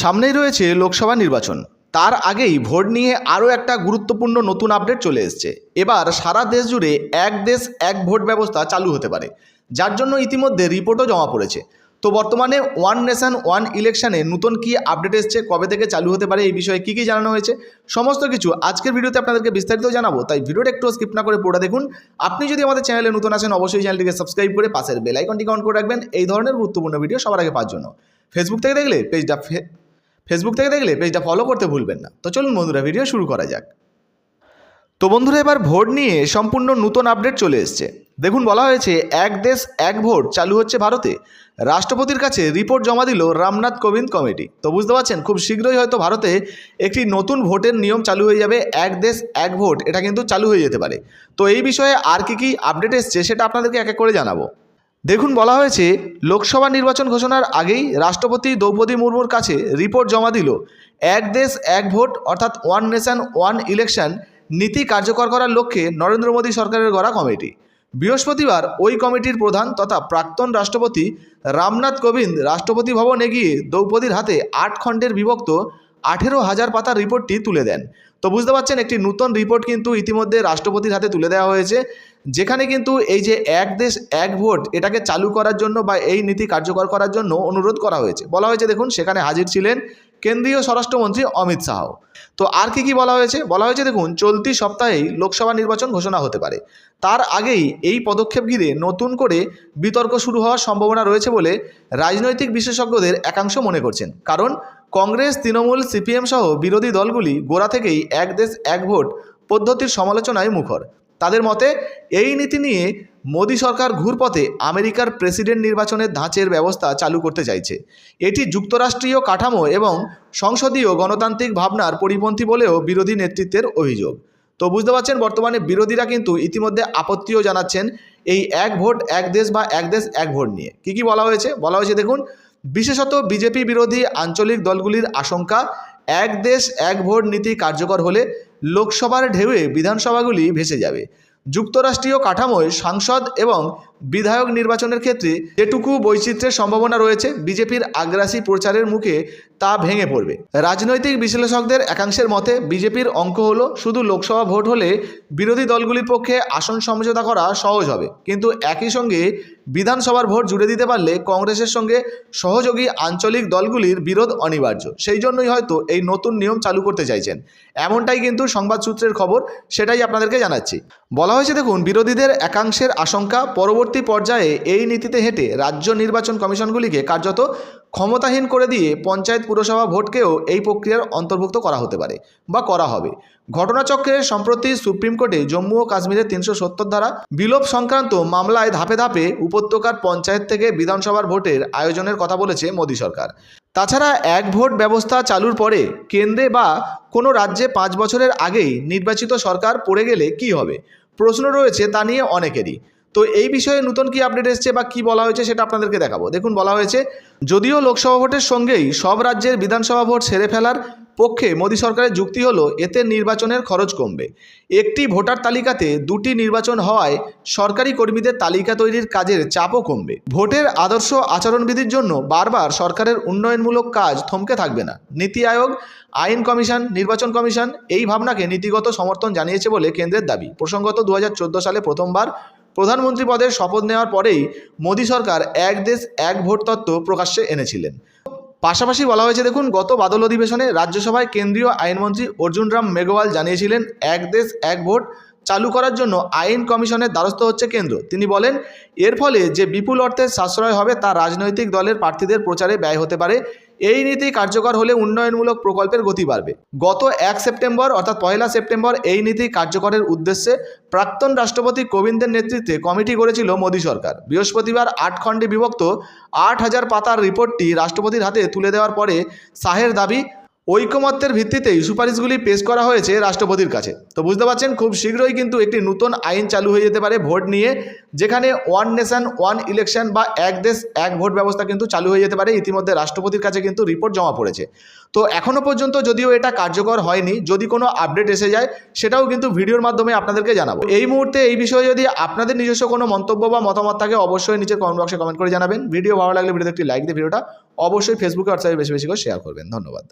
সামনেই রয়েছে লোকসভা নির্বাচন। তার আগেই ভোট নিয়ে আরও একটা গুরুত্বপূর্ণ নতুন আপডেট চলে এসছে। এবার সারা দেশ জুড়ে এক দেশ এক ভোট ব্যবস্থা চালু হতে পারে, যার জন্য ইতিমধ্যে রিপোর্টও জমা পড়েছে। তো বর্তমানে ওয়ান নেশন, ওয়ান ইলেকশানে নতুন কি আপডেট এসছে, কবে থেকে চালু হতে পারে, এই বিষয়ে কী কী জানানো হয়েছে, সমস্ত কিছু আজকের ভিডিওতে আপনাদেরকে বিস্তারিত জানাব। তাই ভিডিওটা একটু স্কিপ না করে পুরোটা দেখুন। আপনি যদি আমাদের চ্যানেলে নতুন আসেন, অবশ্যই চ্যানেলটিকে সাবস্ক্রাইব করে পাশের বেল অন করে রাখবেন। এই ধরনের গুরুত্বপূর্ণ ভিডিও সবার আগে পাওয়ার জন্য। ফেসবুক থেকে দেখলে, পেজটা ফেসবুক থেকে দেখলে পেজটা ফলো করতে ভুলবেন না। তো চলুন বন্ধুরা ভিডিও শুরু করা যাক। তো বন্ধুরা, এবার ভোট নিয়ে সম্পূর্ণ নতুন আপডেট চলে এসছে। দেখুন, বলা হয়েছে, এক দেশ, এক ভোট চালু হচ্ছে ভারতে। রাষ্ট্রপতির কাছে রিপোর্ট জমা দিল রামনাথ কোবিন্দ কমিটি তো বুঝতে পারছেন, খুব শীঘ্রই হয়তো ভারতে একটি নতুন ভোটের নিয়ম চালু হয়ে যাবে। এক দেশ, এক ভোট, এটা কিন্তু চালু হয়ে যেতে পারে। তো এই বিষয়ে আর কি কি আপডেট এসছে, সেটা আপনাদেরকে এক এক করে জানাব। দেখুন, বলা হয়েছে, লোকসভা নির্বাচন ঘোষণার আগেই রাষ্ট্রপতি দ্রৌপদী মুর্মুর কাছে রিপোর্ট জমা দিল। এক দেশ, এক ভোট, অর্থাৎ ওয়ান নেশন, ওয়ান ইলেকশন নীতি কার্যকর করার লক্ষ্যে নরেন্দ্র মোদী সরকারের গড়া কমিটি। বৃহস্পতিবার ওই কমিটির প্রধান তথা প্রাক্তন রাষ্ট্রপতি রামনাথ কোবিন্দ রাষ্ট্রপতি ভবনে গিয়ে দ্রৌপদীর হাতে আট খণ্ডের বিভক্ত আঠেরো হাজার পাতার রিপোর্টটি তুলে দেন। তো বুঝতে পারছেন, একটি নতুন রিপোর্ট কিন্তু ইতিমধ্যে রাষ্ট্রপতির হাতে তুলে দেওয়া হয়েছে। যেখানে কিন্তু এই যে এক দেশ, এক ভোট, এটাকে চালু করার জন্য বা এই নীতি কার্যকর করার জন্য অনুরোধ করা হয়েছে। বলা হয়েছে, দেখুন, সেখানে হাজির ছিলেন কেন্দ্রীয় স্বরাষ্ট্রমন্ত্রী অমিত শাহ। তো আর কি কি বলা হয়েছে? বলা হয়েছে, দেখুন, চলতি সপ্তাহেই লোকসভা নির্বাচন ঘোষণা হতে পারে। তার আগেই এই পদক্ষেপ ঘিরে নতুন করে বিতর্ক শুরু হওয়ার সম্ভাবনা রয়েছে বলে রাজনৈতিক বিশেষজ্ঞদের একাংশ মনে করছেন। কারণ কংগ্রেস, তৃণমূল, সিপিএম সহ বিরোধী দলগুলি গোড়া থেকেই এক দেশ, এক ভোট পদ্ধতির সমালোচনায় মুখর। তাদের মতে, এই নীতি নিয়ে মোদী সরকার ঘুরপথে আমেরিকার প্রেসিডেন্ট নির্বাচনের ধাঁচের ব্যবস্থা চালু করতে চাইছে। এটি যুক্তরাষ্ট্রীয় কাঠামো এবং সংসদীয় গণতান্ত্রিক ভাবনার পরিপন্থী বলেও বিরোধী নেতৃত্বের অভিযোগ। তো বুঝতে পারছেন, বর্তমানে বিরোধীরা কিন্তু ইতিমধ্যে আপত্তিও জানাচ্ছেন এই এক ভোট, এক দেশ বা এক দেশ, এক ভোট নিয়ে। কি কি বলা হয়েছে? বলা হয়েছে, দেখুন, বিশেষত বিজেপি বিরোধী আঞ্চলিক দলগুলির আশঙ্কা, এক দেশ, এক ভোট নীতি কার্যকর হলে লোকসভার ঢেউয়ে বিধানসভাগুলি ভেসে যাবে। যুক্তরাষ্ট্রীয় কাঠামোয় সাংসদ এবং বিধায়ক নির্বাচনের ক্ষেত্রে যেটুকু বৈচিত্র্যের সম্ভাবনা রয়েছে, বিজেপির আগ্রাসী প্রচারের মুখে তা ভেঙে পড়বে। রাজনৈতিক বিশ্লেষকদের একাংশের মতে, বিজেপির অঙ্ক হলো শুধু লোকসভা ভোট হলে বিরোধী দলগুলির পক্ষে আসন সমঝোতা করা সহজ হবে। কিন্তু একই সঙ্গে বিধানসভার ভোট জুড়ে দিতে পারলে কংগ্রেসের সঙ্গে সহযোগী আঞ্চলিক দলগুলির বিরোধ অনিবার্য। সেই জন্যই হয়তো এই নতুন নিয়ম চালু করতে চাইছেন। এমনটাই কিন্তু সংবাদ সূত্রের খবর, সেটাই আপনাদেরকে জানাচ্ছি। বলা হয়েছে, দেখুন, বিরোধীদের একাংশের আশঙ্কা পরবর্তী পর্যায়ে এই নীতিতে হেঁটে রাজ্য নির্বাচন কমিশনগুলিকে কার্যত ক্ষমতাহীন করে দিয়ে পঞ্চায়েত পুরসভা ভোটকেও এই প্রক্রিয়ার অন্তর্ভুক্ত করা হতে পারে বা করা হবে। ঘটনাচক্রে সম্প্রতি সুপ্রিম কোর্টে জম্মু ও কাশ্মীরের তিনশো সত্তর ধারা বিলোপ সংক্রান্ত মামলায় ধাপে ধাপে উপত্যকার পঞ্চায়েত থেকে বিধানসভার ভোটের আয়োজনের কথা বলেছে মোদী সরকার। তাছাড়া এক ভোট ব্যবস্থা চালুর পরে কেন্দ্রে বা কোনো রাজ্যে পাঁচ বছরের আগেই নির্বাচিত সরকার পড়ে গেলে কি হবে? প্রশ্ন রয়েছে তা নিয়ে অনেকেরই। তো এই বিষয়ে নতুন কি আপডেট এসছে বা কি বলা হয়েছে সেটা আপনাদেরকে দেখাবো। দেখুন, বলা হয়েছে, যদিও লোকসভা ভোটের সঙ্গেই সব রাজ্যের বিধানসভা ভোট সেরে ফেলার পক্ষে মোদী সরকারের যুক্তি হলো, এতে নির্বাচনের খরচ কমবে। একটি ভোটার তালিকাতে দুটি নির্বাচন হওয়ায় সরকারি কর্মীদের তালিকা তৈরির কাজের চাপও কমবে। ভোটের আদর্শ আচরণবিধির জন্য বারবার সরকারের উন্নয়নমূলক কাজ থমকে থাকবে না। নীতি আয়োগ, আইন কমিশন, নির্বাচন কমিশন এই ভাবনাকে নীতিগত সমর্থন জানিয়েছে বলে কেন্দ্রের দাবি। প্রসঙ্গত দু হাজার চোদ্দ সালে প্রথমবার প্রধানমন্ত্রী পদের শপথ নেওয়ার পরেই মোদী সরকার এক দেশ, এক ভোট তত্ত্ব প্রকাশ্যে এনেছিলেন। পাশাপাশি বলা হয়েছে, দেখুন, গত বাদল অধিবেশনে রাজ্যসভায় কেন্দ্রীয় আইনমন্ত্রী অর্জুন রাম মেঘওয়াল জানিয়েছিলেন, এক দেশ, এক ভোট চালু করার জন্য আইন কমিশনের দ্বারস্থ হচ্ছে কেন্দ্র। তিনি বলেন, এর ফলে যে বিপুল অর্থের সাশ্রয় হবে তা রাজনৈতিক দলের প্রার্থীদের প্রচারে ব্যয় হতে পারে। এই নীতি কার্যকর হলে উন্নয়নমূলক প্রকল্পের গতি বাড়বে। গত এক সেপ্টেম্বর অর্থাৎ পয়লা সেপ্টেম্বর এই নীতি কার্যকরের উদ্দেশ্যে প্রাক্তন রাষ্ট্রপতি কোবিন্দের নেতৃত্বে কমিটি করেছিল মোদী সরকার। বৃহস্পতিবার আট খণ্ডে বিভক্ত আট হাজার পাতার রিপোর্টটি রাষ্ট্রপতির হাতে তুলে দেওয়ার পরে শাহের দাবি ঐকমত্যের ভিত্তিতেই সুপারিশগুলি পেশ করা হয়েছে রাষ্ট্রপতির কাছে। তো বুঝতে পারছেন, খুব শীঘ্রই কিন্তু একটি নতুন আইন চালু হয়ে যেতে পারে ভোট নিয়ে, যেখানে ওয়ান নেশন, ওয়ান ইলেকশন বা এক দেশ, এক ভোট ব্যবস্থা কিন্তু চালু হয়ে যেতে পারে। ইতিমধ্যে রাষ্ট্রপতির কাছে কিন্তু রিপোর্ট জমা পড়েছে। তো এখনও পর্যন্ত যদিও এটা কার্যকর হয়নি, যদি কোনো আপডেট এসে যায়, সেটাও কিন্তু ভিডিওর মাধ্যমে আপনাদেরকে জানাব। এই মুহূর্তে এই বিষয়ে যদি আপনাদের নিজস্ব কোনো মন্তব্য বা মতামত থাকে, অবশ্যই নিচের কমেন্ট বক্সে কমেন্ট করে জানাবেন। ভিডিও ভালো লাগলে ভিডিওতে একটি লাইক দিয়ে ভিডিওটা অবশ্যই ফেসবুকে হোয়াটসঅ্যাপে বেশি বেশি করে শেয়ার করবেন। ধন্যবাদ।